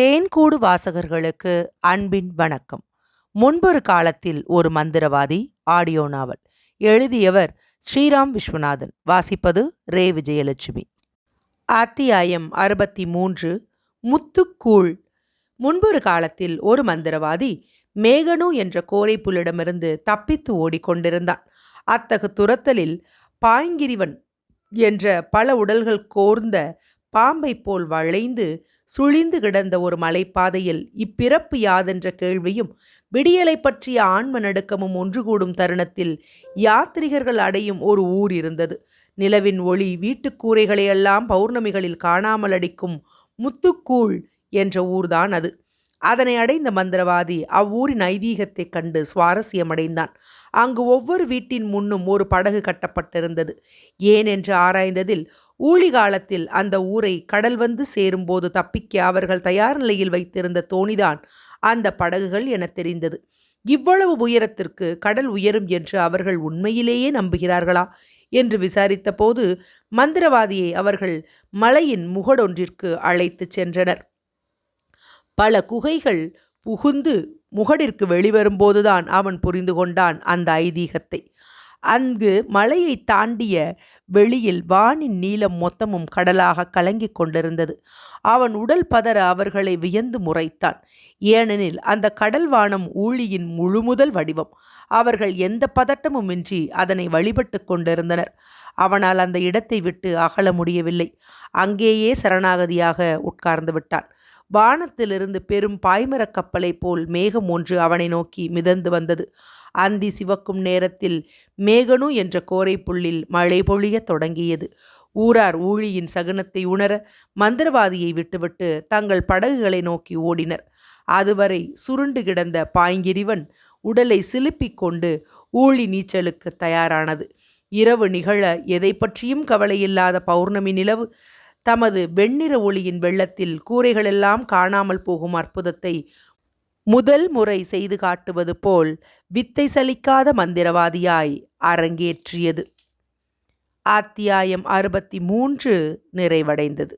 தேன்கூடு வாசகர்களுக்கு அன்பின் வணக்கம். முன்பொரு காலத்தில் ஒரு மந்திரவாதி ஆடியோ நாவல் எழுதியவர் ஸ்ரீராம் விஸ்வநாதன். வாசிப்பது ரே. விஜயலட்சுமி. அத்தியாயம் அறுபத்தி மூன்று முத்துக்கூழ். முன்பொரு காலத்தில் ஒரு மந்திரவாதி மேகனு என்ற கோரை புல்லிடமிருந்து தப்பித்து ஓடிக்கொண்டிருந்தான். அத்தகு துரத்தலில் பாய்கிரிவன் என்ற பல உடல்கள் கோர்ந்த பாம்பை போல் வளைந்து சுழிந்து கிடந்த ஒரு மலைப்பாதையில் இப்பிறப்பு யாதென்ற கேள்வியும் விடியலை பற்றிய ஆன்ம நடுக்கமும் ஒன்று கூடும் தருணத்தில் யாத்ரிகர்கள் அடையும் ஒரு ஊர் இருந்தது. நிலவின் ஒளி வீட்டுக்கூரைகளையெல்லாம் பௌர்ணமிகளில் காணாமல் அடிக்கும் முத்துக்கூழ் என்ற ஊர்தான் அது. அதனை அடைந்த மந்திரவாதி அவ்வூரின் ஐதீகத்தைக் கண்டு சுவாரஸ்யமடைந்தான். அங்கு ஒவ்வொரு வீட்டின் முன்னும் ஒரு படகு கட்டப்பட்டிருந்தது. ஏன் என்று ஆராய்ந்ததில் ஊழி காலத்தில் அந்த ஊரை கடல் வந்து சேரும்போது தப்பிக்க அவர்கள் தயார் நிலையில் வைத்திருந்த தோணிதான் அந்த படகுகள் என தெரிந்தது. இவ்வளவு உயரத்திற்கு கடல் உயரும் என்று அவர்கள் உண்மையிலேயே நம்புகிறார்களா? என்று விசாரித்த போது மந்திரவாதியை அவர்கள் மலையின் முகடொன்றிற்கு அழைத்துச் சென்றனர். பல குகைகள் புகுந்து முகடிற்கு வெளிவரும்போதுதான் அவன் புரிந்து கொண்டான் அந்த ஐதீகத்தை. அங்கு மலையை தாண்டிய வெளியில் வானின் நீளம் மொத்தமும் கடலாக கலங்கிக் கொண்டிருந்தது. அவன் உடல் பதற அவர்களை வியந்து முறைத்தான். ஏனெனில் அந்த கடல் வானம் ஊழியின் முழுமுதல் வடிவம். அவர்கள் எந்த பதட்டமுமின்றி அதனை வழிபட்டு கொண்டிருந்தனர். அவனால் அந்த இடத்தை விட்டு அகல முடியவில்லை. அங்கேயே சரணாகதியாக உட்கார்ந்து விட்டான். வானத்திலிருந்து பெரும் பாய்மரக் கப்பலைப் போல் மேகம் ஒன்று அவனை நோக்கி மிதந்து வந்தது. அந்தி சிவக்கும் நேரத்தில் மேகனு என்ற கோரை புள்ளில் மழை பொழியத் தொடங்கியது. ஊரார் ஊழியின் சகுனத்தை உணர மந்திரவாதியை விட்டுவிட்டு தங்கள் படகுகளை நோக்கி ஓடினர். அதுவரை சுருண்டு கிடந்த பாய்கிரிவன் உடலை சிலுப்பிக் கொண்டு ஊழி நீச்சலுக்கு தயாரானது. இரவு நிகழ எதை பற்றியும் கவலையில்லாத பௌர்ணமி நிலவு தமது வெண்ணிற ஒளியின் வெள்ளத்தில் கூரைகளெல்லாம் காணாமல் போகும் அற்புதத்தை முதல் முறை செய்து காட்டுவது போல் வித்தை சலிக்காத மந்திரவாதியாய் அரங்கேற்றியது. அத்தியாயம் அறுபத்தி மூன்று நிறைவடைந்தது.